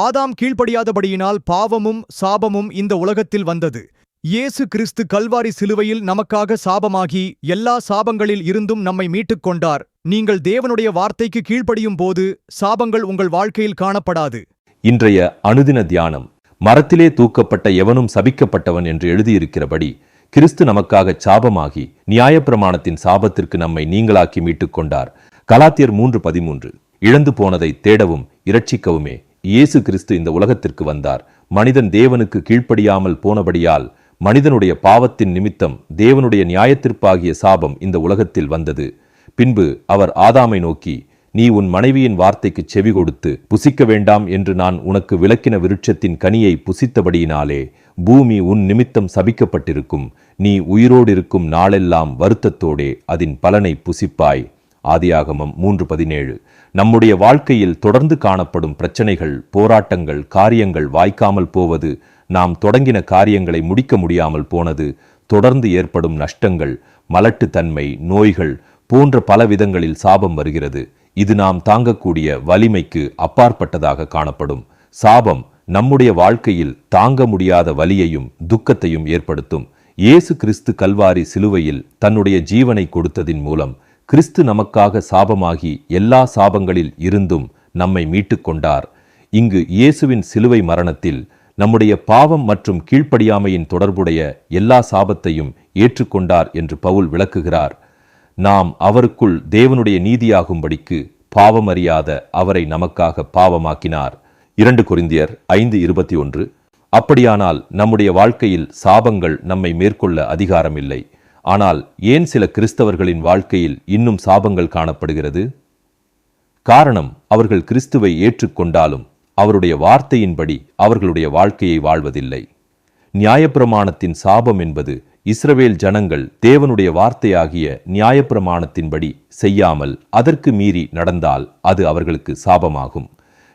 ஆதாம் கீழ்ப்படியாதபடியினால் பாவமும் சாபமும் இந்த உலகத்தில் வந்தது. இயேசு கிறிஸ்து கல்வாரி சிலுவையில் நமக்காக சாபமாகி எல்லா சாபங்களில் இருந்தும் நம்மை மீட்டுக் கொண்டார். நீங்கள் தேவனுடைய வார்த்தைக்கு கீழ்ப்படியும் போது சாபங்கள் உங்கள் வாழ்க்கையில் காணப்படாது. இன்றைய அனுதின தியானம் மரத்திலே தூக்கப்பட்ட எவனும் சபிக்கப்பட்டவன் என்று எழுதியிருக்கிறபடி கிறிஸ்து நமக்காக சாபமாகி நியாயப்பிரமாணத்தின் சாபத்திற்கு நம்மை நீங்களாக்கி மீட்டுக் கொண்டார். கலாத்தியர் மூன்று பதிமூன்று இழந்து போனதை தேடவும் இரட்சிக்கவுமே. இயேசு கிறிஸ்து இந்த உலகத்திற்கு வந்தார். மனிதன் தேவனுக்கு கீழ்ப்படியாமல் போனபடியால் மனிதனுடைய பாவத்தின் நிமித்தம் தேவனுடைய நியாயத்திற்பாகிய சாபம் இந்த உலகத்தில் வந்தது. பின்பு அவர் ஆதாமை நோக்கி நீ உன் மனைவியின் வார்த்தைக்கு செவி கொடுத்து புசிக்க வேண்டாம் என்று நான் உனக்கு விளக்கின விருட்சத்தின் கனியை புசித்தபடியினாலே பூமி உன் நிமித்தம் சபிக்கப்பட்டிருக்கும். நீ உயிரோடு இருக்கும் நாளெல்லாம் வருத்தத்தோடே அதன் பலனை புசிப்பாய். ஆதியாகமம் மூன்று பதினேழு. நம்முடைய வாழ்க்கையில் தொடர்ந்து காணப்படும் பிரச்சனைகள் போராட்டங்கள் காரியங்கள் வாய்க்காமல் போவது நாம் தொடங்கின காரியங்களை முடிக்க முடியாமல் போனது தொடர்ந்து ஏற்படும் நஷ்டங்கள் மலட்டுத்தன்மை நோய்கள் போன்ற பல விதங்களில் சாபம் வருகிறது. இது நாம் தாங்கக்கூடிய வலிமைக்கு அப்பாற்பட்டதாக காணப்படும். சாபம் நம்முடைய வாழ்க்கையில் தாங்க முடியாத வலியையும் துக்கத்தையும் ஏற்படுத்தும். இயேசு கிறிஸ்து கல்வாரி சிலுவையில் தன்னுடைய ஜீவனை கொடுத்ததின் மூலம் கிறிஸ்து நமக்காக சாபமாகி எல்லா சாபங்களில் இருந்தும் நம்மை மீட்டுக்கொண்டார். இங்கு இயேசுவின் சிலுவை மரணத்தில் நம்முடைய பாவம் மற்றும் கீழ்ப்படியாமையின் தொடர்புடைய எல்லா சாபத்தையும் ஏற்றுக்கொண்டார் என்று பவுல் விளக்குகிறார். நாம் அவருக்குள் தேவனுடைய நீதியாகும்படிக்கு பாவமறியாத அவரை நமக்காக பாவமாக்கினார். இரண்டு கொரிந்தியர் ஐந்து இருபத்தி ஒன்று அப்படியானால் நம்முடைய வாழ்க்கையில் சாபங்கள் நம்மை மேற்கொள்ள அதிகாரமில்லை. ஆனால் ஏன் சில கிறிஸ்தவர்களின் வாழ்க்கையில் இன்னும் சாபங்கள் காணப்படுகிறது? காரணம் அவர்கள் கிறிஸ்துவை ஏற்றுக்கொண்டாலும் அவருடைய வார்த்தையின்படி அவர்களுடைய வாழ்க்கையை வாழ்வதில்லை. நியாயப்பிரமாணத்தின் சாபம் என்பது இஸ்ரவேல் ஜனங்கள் தேவனுடைய வார்த்தையாகிய நியாயப்பிரமாணத்தின்படி செய்யாமல் அதற்கு மீறி நடந்தால் அது அவர்களுக்கு சாபமாகும்.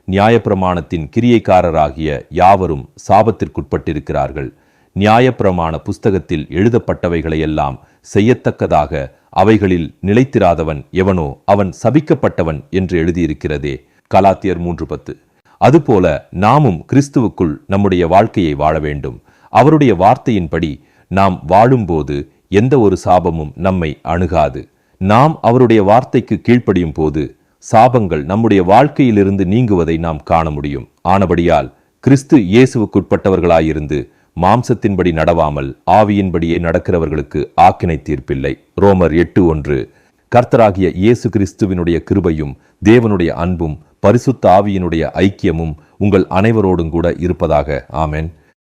நியாயப்பிரமாணத்தின் கிரியைக்காரராகிய யாவரும் சாபத்திற்குட்பட்டிருக்கிறார்கள். நியாயப்பிரமாண புஸ்தகத்தில் எழுதப்பட்டவைகளையெல்லாம் செய்யத்தக்கதாக அவைகளில் நிலைத்திராதவன் எவனோ அவன் சபிக்கப்பட்டவன் என்று எழுதியிருக்கிறதே. கலாத்தியர் மூன்று பத்து. அதுபோல நாமும் கிறிஸ்துவுக்குள் நம்முடைய வாழ்க்கையை வாழ வேண்டும். அவருடைய வார்த்தையின்படி நாம் வாழும்போது எந்த ஒரு சாபமும் நம்மை அணுகாது. நாம் அவருடைய வார்த்தைக்கு கீழ்ப்படியும் போது சாபங்கள் நம்முடைய வாழ்க்கையிலிருந்து நீங்குவதை நாம் காண முடியும். ஆனபடியால் கிறிஸ்து இயேசுவுக்குட்பட்டவர்களாயிருந்து மாம்சத்தின்படி நடவாமல் ஆவியின்படியே நடக்கிறவர்களுக்கு ஆக்கினை தீர்ப்பில்லை. ரோமர் எட்டு ஒன்று கர்த்தராகிய இயேசு கிறிஸ்துவினுடைய கிருபையும் தேவனுடைய அன்பும் பரிசுத்த ஆவியினுடைய ஐக்கியமும் உங்கள் அனைவரோடும் கூட இருப்பதாக. ஆமேன்.